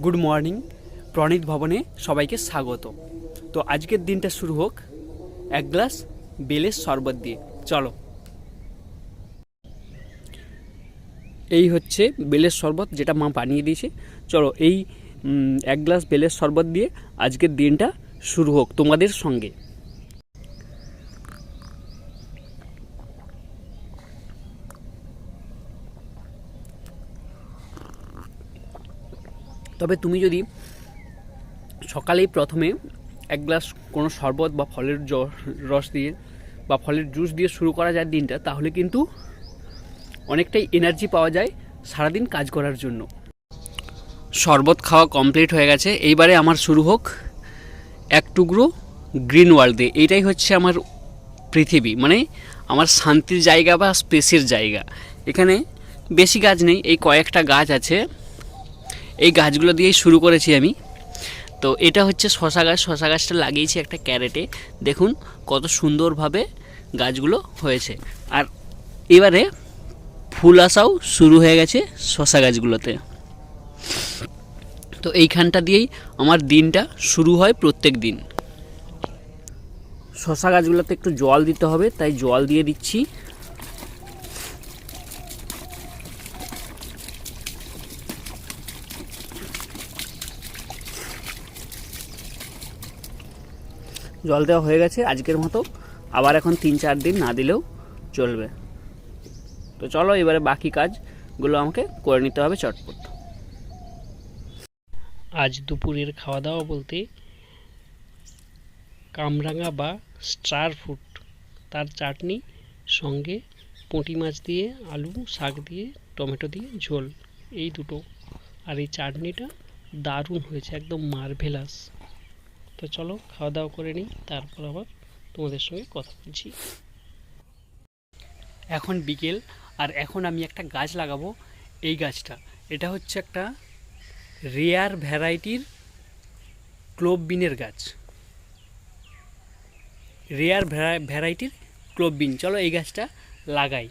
Good morning, প্রণীত ভবনে সবাইকে স্বাগত। তো আজকের দিনটা শুরু হোক, এক গ্লাস বেলের শরবত দিয়ে। চলো। এই হচ্ছে বেলের শরবত যেটা মা বানিয়ে দিয়েছে। চলো এই এক গ্লাস বেলের শরবত দিয়ে আজকের দিনটা শুরু হোক তোমাদের সঙ্গে। তবে তুমি যদি সকালেই প্রথমে এক গ্লাস কোনো শরবত বা ফলের রস দিয়ে বা ফলের জুস দিয়ে শুরু করা যায় দিনটা, তাহলে কিন্তু অনেকটাই এনার্জি পাওয়া যায় সারাদিন কাজ করার জন্য। শরবত খাওয়া কমপ্লিট হয়ে গেছে। এইবারে আমার শুরু হোক এক টুকরো গ্রিন ওয়ার্ল্ড দিয়ে এইটাই হচ্ছে আমার পৃথিবী মানে আমার শান্তির জায়গা বা স্পেসের জায়গা। এখানে বেশি গাছ নেই, এই কয়েকটা গাছ আছে। এই গাছগুলো দিয়েই শুরু করেছি আমি। তো এটা হচ্ছে শশা গাছ। শশা গাছটা লাগিয়েছি একটা ক্যারেটে। দেখুন কত সুন্দরভাবে গাছগুলো হয়েছে। আর এবারে ফুল আসাও শুরু হয়ে গেছে শশা গাছগুলোতে। তো এইখানটা দিয়েই আমার দিনটা শুরু হয় প্রত্যেক দিন। শশা গাছগুলোতে একটু জল দিতে হবে, তাই জল দিয়ে দিচ্ছি। জল দেওয়া হয়ে গেছে, আজকের মতো। আবার এখন তিন চার দিন না দিলেও চলবে। তো চলো, এবারে বাকি কাজগুলো আমাকে করে নিতে হবে চটপট। আজ দুপুরের খাওয়া দাওয়া বলতে কামরাঙা বা স্টার ফুড। তার চাটনি, সঙ্গে পুঁটি মাছ দিয়ে, আলু, শাক দিয়ে, টমেটো দিয়ে, ঝোল। এই দুটো। আর এই চাটনিটা দারুণ হয়েছে, একদম মার্ভেলাস। তো চলো খাওয়া দাওয়া করে নিই, তারপর আবার তোমাদের সঙ্গে কথা বলছি। এখন বিকেল, আর এখন আমি একটা গাছ লাগাবো এই গাছটা। এটা হচ্ছে একটা রেয়ার ভ্যারাইটির ক্লোব বিনের গাছ। রেয়ার ভ্যারাইটির ক্লোব বিন চলো এই গাছটা লাগাই।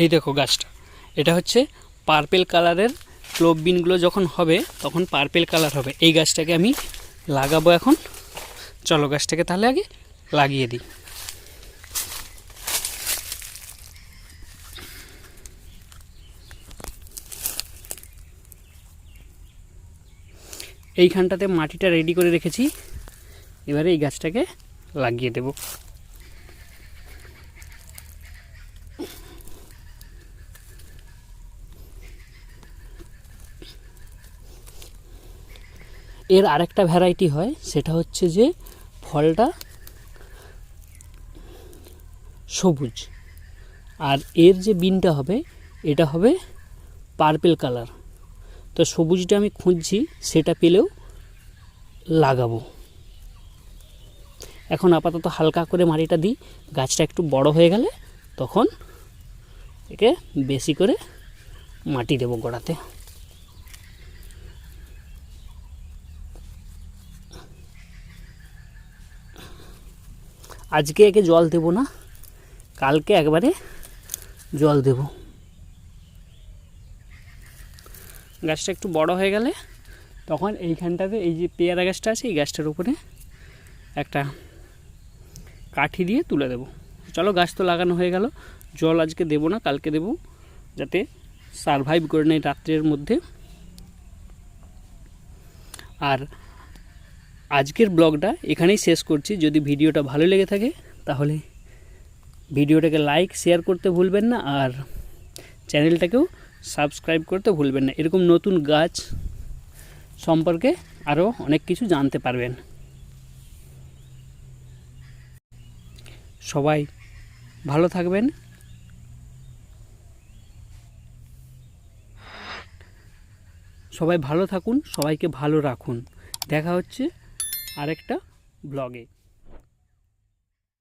এই দেখো গাছটা, এটা হচ্ছে পার্পেল কালারের ক্লোব বিনগুলো যখন হবে, তখন পার্পেল কালার হবে। এই গাছটাকে আমি লাগাবো এখন। চলো গাছটাকে তাহলে আগে লাগিয়ে দিই। এইখানটাতে মাটিটা রেডি করে রেখেছি। এবারে এই গাছটাকে লাগিয়ে দেব। এর আরেকটা ভ্যারাইটি হয়, সেটা হচ্ছে যে ফলটা সবুজ। আর এর যে বিনটা হবে, এটা হবে পার্পেল কালার তো সবুজটা আমি খুঁজছি, সেটা পেলেও লাগাবো। এখন আপাতত হালকা করে মাটিটা দিই, গাছটা একটু বড় হয়ে গেলে তখন একে বেশি করে মাটি দেবো গোড়াতে। আজকে একে জল দেব না, কালকে একবারে জল দেব। গাছটা একটু বড় হয়ে গেলে তখন এইখানটাতে এই যে পেয়ারা গাছটা আছে, এই গাছটার উপরে একটা কাঠি দিয়ে তুলে দেব। চলো গাছ তো লাগানো হয়ে গেল, জল আজকে দেবো না, কালকে দেব, যাতে সারভাইভ করে নেয় রাত্রের মধ্যে। আর আজকের ব্লগটা এখানেই শেষ করছি। যদি ভিডিওটা ভালো লেগে থাকে, তাহলে ভিডিওটাকে লাইক, শেয়ার করতে ভুলবেন না আর চ্যানেলটাকেও সাবস্ক্রাইব করতে ভুলবেন না। এরকম নতুন গাছ সম্পর্কে আরও অনেক কিছু জানতে পারবেন। সবাই ভালো থাকবেন। সবাই ভালো থাকুন, সবাইকে ভালো রাখুন। দেখা হচ্ছে আরেকটা ব্লগে।